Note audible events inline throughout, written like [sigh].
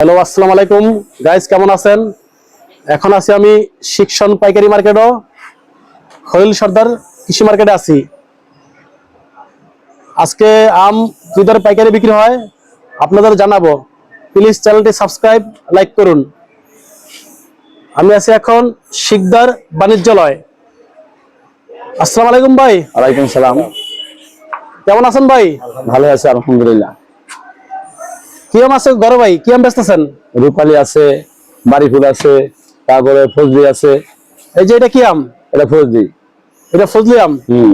Hello আসসালামু আলাইকুম। Guys কেমন আছেন? এখন আছি আমি শিক্ষণ পাইকারি মার্কেটও। খলিল সর্দার কৃষি মার্কেটে আছি। আজকে আম কি দরে পাইকারি বিক্রি হয়। আপনাদের জানাব। প্লিজ চ্যানেলটি সাবস্ক্রাইব লাইক করুন। আমি আছি এখন শিকদার বাণিজ্যালয়। আসসালামু আলাইকুম ভাই। ওয়ালাইকুম সালাম। কেমন আছেন ভাই? ভালো আছে আলহামদুলিল্লাহ। কি আছে গরো ভাই? কি আম বেচতেছেন? রূপালী আছে বাড়িফুল আছে তারপরে ফজলি আছে। এই যে এটা কি আম? এটা ফজলি। এটা ফজলি আম? হম।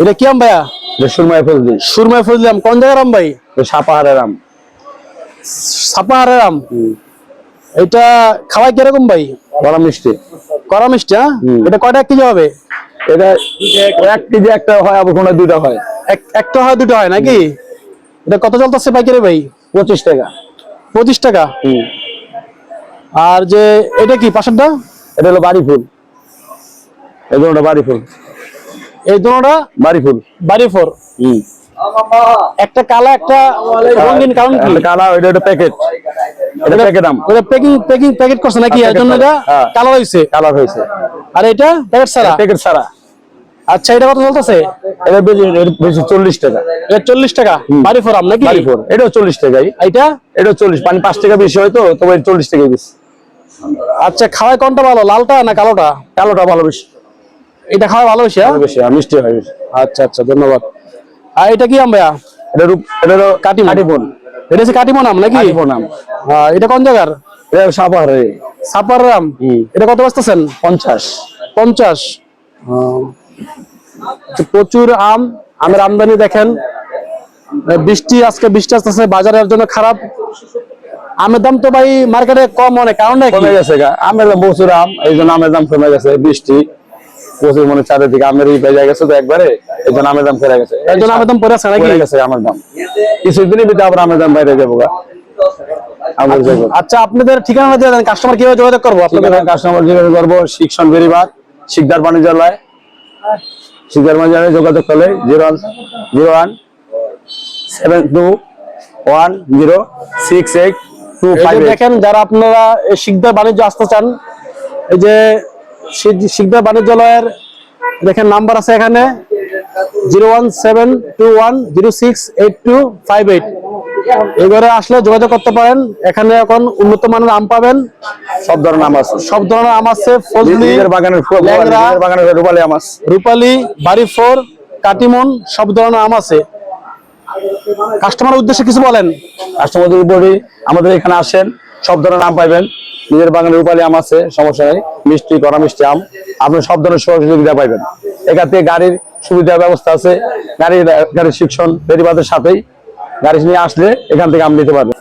এটা কি আম ভাইয়া? এটা সুরমায় ফজলি। সুরমায় ফজলি আম। কোন জায়গার আম ভাই? সাপাহারের আম। সাপাহারের আম? এটা খাওয়াই কীরকম ভাই? বড় মিষ্টি। করা মিষ্টি হ্যাঁ? এটা কয়টা কেজি হবে? এটা এক কেজি একটা হয় আবার কোনো দুইটা হয়। এক- একটা হয় দুটো হয় নাকি? এটা কত চলতেছে পাইকারি ভাই? পঁচিশ টাকা। পঁচিশ টাকা? হম। আর যে এটা কি পাশেরটা? এটা হলো বাড়ি ফুল এই বাড়ি ফুল এই বাড়ি ফুল বাড়ি হম। একটা কালা একটা রঙিন কারণ কালা ওইটা একটা প্যাকেট। এটা প্যাকেট আম ওটা প্যাকিং প্যাকিং প্যাকেট করছে নাকি? এর জন্য এটা হ্যাঁ। কালার হয়েছে কালার হয়েছে আর এটা প্যাকেট ছাড়া? প্যাকেট ছাড়া। আচ্ছা এটা কত চলতেছে? এটা বেশি এটা বেশি চল্লিশ টাকা। এটা চল্লিশ টাকা? বাড়ি ফোর নাকি? বাড়ি ফুল এটাও চল্লিশ টাকাই। এটা? এটা চল্লিশ মানে পাঁচ টাকা বেশি হয় তো তবে চল্লিশ টাকা বেশি। আচ্ছা খাওয়াই কোনটা ভালো লালটা না কালোটা? কালোটা ভালো বেশি। এটা খাওয়া ভালো হয়েছে হ্যাঁ? বেশি মিষ্টি হয় আচ্ছা আচ্ছা ধন্যবাদ। আর এটা কি আম ভাইয়া? এটা রূপ এটা হলো কাটিমন। এটা হচ্ছে কাটিমন আম নাকি? আম হ্যাঁ, এটা কোন জায়গার? এটা সাপাহারে। সাপার আম এটা কত বসতেছেন পঞ্চাশ। পঞ্চাশ। প্রচুর আম আমের আমদানি দেখেন। বৃষ্টি আজকে বৃষ্টি আসতেছে বাজারের জন্য খারাপ। আমের দাম তো ভাই মার্কেটে কম অনেক কারণ কমে গেছে আমের দাম প্রচুর আম এই জন্য আমের দাম কমে গেছে বৃষ্টি। প্রচুর মানে চারিদিকে আমের ই বেজে গেছে তো একবারে এই জন্য আমের দাম গেছে। জন্য আমের দাম আছে নাকি? গেছে আমের দাম। কিছুদিনের ভিতরে আবার আমের দাম বাইরে যাব আচ্ছা আপনাদের ঠিকানা দিয়ে দেন কাস্টমার কীভাবে যোগাযোগ করব আপনাদের? কাস্টমার যোগাযোগ করব? শিক্ষণ বেরিবাদ শিকদার বাণিজ্যালয়। শিকদার বাণিজ্যালয়ে যোগাযোগ করলে zero one zero one seven two one zero six eight two এই ফাইভ দেখেন যারা আপনারা এই শিকদার বাণিজ্য আসতে চান এই যে শিকদার বাণিজ্যালয়ের দেখেন নাম্বার আছে এখানে zero one seven two one zero six eight two five eight. এবারে আসলে যোগাযোগ করতে পারেন। এখানে এখন উন্নত মানের আম পাবেন। সব ধরনের আম আছে। সব ধরনের আম আছে ফজলি বাগানের বাগানের রূপালী আম আছে। রূপালী বাড়ি ফোর কাটিমন সব ধরনের আম আছে। কাস্টমারের উদ্দেশ্যে কিছু বলেন। কাস্টমারদের উপরে আমাদের এখানে আসেন। সব ধরনের আম পাইবেন। নিজের বাগানের রূপালী আম আছে সমস্যা নেই। মিষ্টি কড়া মিষ্টি আম। আপনি সব ধরনের সুযোগ সুবিধা পাইবেন। এখান থেকে গাড়ির সুবিধা ব্যবস্থা আছে। গাড়ির গাড়ির শিক্ষণ বেরিবাদের সাথেই গাড়ি নিয়ে আসলে এখান থেকে আম নিতে পারবেন।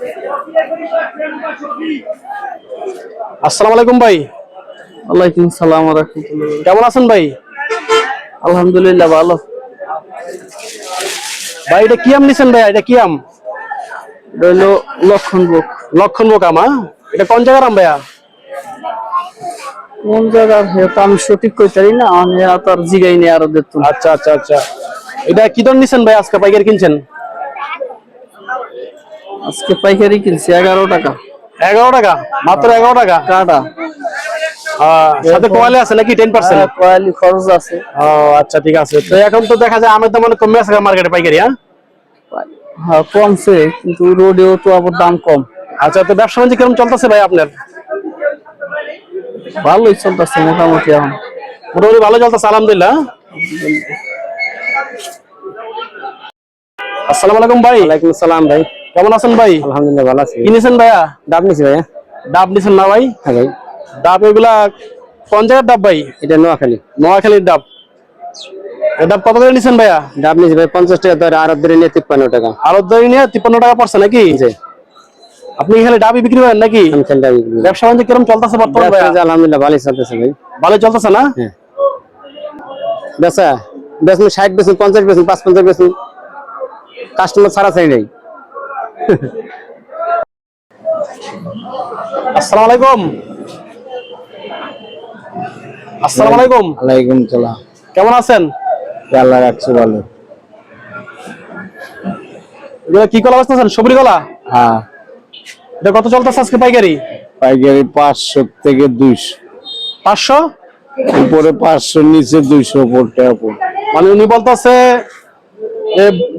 আসসালামু আলাইকুম ভাই। ওয়ালাইকুম সালাম রাহমাতুল্লাহ। কেমন আছেন ভাই? আলহামদুলিল্লাহ ভালো। ভাই এটা কি আম নিছেন ভাই? এটা কি আম? রইল লক্ষণ বুক লক্ষণ বোক আম? হ্যাঁ? এটা কোন জায়গার আম ভাইয়া? কোন জায়গা তো আমি সঠিক কই পারি না আমি আর তার জিগাই নেই আরও দেখতুম আচ্ছা আচ্ছা আচ্ছা। এটা কি দর নিছেন ভাই আজকে পাইকারি কিনছেন? আজকে পাইকারি কিনছি এগারো টাকা। এগারো টাকা? মাত্র এগারো টাকা? কাটা সাথে কোয়ালে আছে নাকি টেন পার্সেন্ট? কয়ালি খরচ আছে। ও আচ্ছা ঠিক আছে। তো এখন তো দেখা যায় আমের দাম অনেক কমে আছে মার্কেটে পাইকারি হ্যাঁ? হ্যাঁ কমছে কিন্তু রোডেও তো আবার দাম কম। আচ্ছা তো ব্যবসা বাণিজ্য কীরকম চলতেছে ভাই আপনার? ভালোই চলতেছে মোটামুটি এখন। মোটামুটি ভালো চলতেছে আলহামদুলিল্লাহ। আসসালামু আলাইকুম ভাই। ওয়ালাইকুম সালাম ভাই। কেমন আছেন ভাই? আলহামদুলিল্লাহ ভালো আছি। কি নিছেন ভাইয়া? ডাব নিছি ভাইয়া। ডাব নিছেন না ভাই? হ্যাঁ ভাই। ডাব এগুলা কোন জায়গার ডাব ভাই? এটা নোয়াখালী। নোয়াখালীর ডাব। ডাব কত করে নিছেন ভাইয়া? ডাব নিছি ভাই পঞ্চাশ টাকা ধরে আর ধরে নিয়ে তিপ্পান্ন টাকা। আরও দই নিয়ে তিপ্পান্ন টাকা পড়ছে নাকি? আপনি এখানে ডাবি বিক্রি করেন নাকি? ব্যবসা বাণিজ্য কীরকম চলতেছে বর্তমানে আলহামদুলিল্লাহ ভালোই চলতেছে ভাই। ভালো চলতেছে না? বেচা বেচুন ষাট বেচুন পঞ্চাশ বেচুন পাঁচ পঞ্চাশ বেচুন। কাস্টমার ছাড়া চাই নাই। [laughs] আসসালামু আলাইকুম। আসসালামু আলাইকুম। আলাইকুম সালাম। কেমন আছেন? আল্লাহ রাখছে ভালো। এগুলো কি কলা বেচতেছেন? সবরি কলা? হ্যাঁ। এটা কত চলতেছে আজকে পাইকারি? পাইকারি পাঁচশো থেকে দুইশো। পাঁচশো? উপরে পাঁচশো নিচে দুইশো উপর টাকা উপর। মানে উনি বলতেছে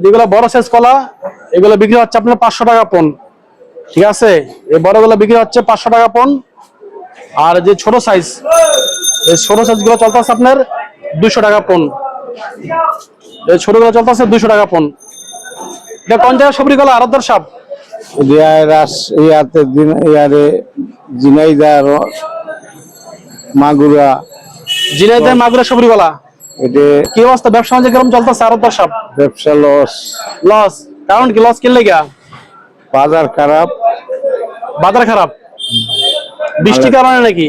যেগুলো বড় সাইজ কলা এগুলো বিক্রি হচ্ছে আপনার পাঁচশো টাকা পন ঠিক আছে? এই বড়গুলো বিক্রি হচ্ছে পাঁচশো টাকা পন আর যে ছোট সাইজ এই ছোট সাইজগুলো চলতেছে আপনার দুইশো টাকা পন এই ছোটগুলো চলতেছে দুইশো টাকা পন এটা কোন জায়গায় সবরি কলা? আরাধ্যার সাপ? রাস ইয়াতে ইয়ারে জিনাইদার মাগুরা। জিনাইদের মাগুরা সবরি কলা এটা কি অবস্থা? ব্যবসা বাণিজ্য কীরকম চলতেছে? ব্যবসা লস লস কারণ কি লস কিনলে বাজার খারাপ। বাজার খারাপ? বৃষ্টির কারণে নাকি?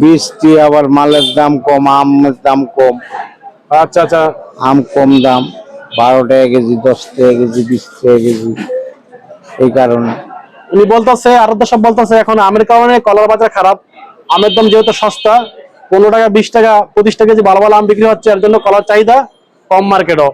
বৃষ্টি আবার মালের দাম কম আমের দাম কম। আচ্ছা আচ্ছা। আম কম দাম। বারো টাকা কেজি দশ টাকা কেজি বিশ টাকা কেজি। এই কারণে। উনি বলতেছে আরাধ্য সব বলতেছে, এখন আমের কারণে কলার বাজার খারাপ। আমের দাম যেহেতু সস্তা, পনেরো টাকা, বিশ টাকা, পঁচিশ টাকা যে ভালো ভালো আম বিক্রি হচ্ছে, এর জন্য কলার চাহিদা কম মার্কেটও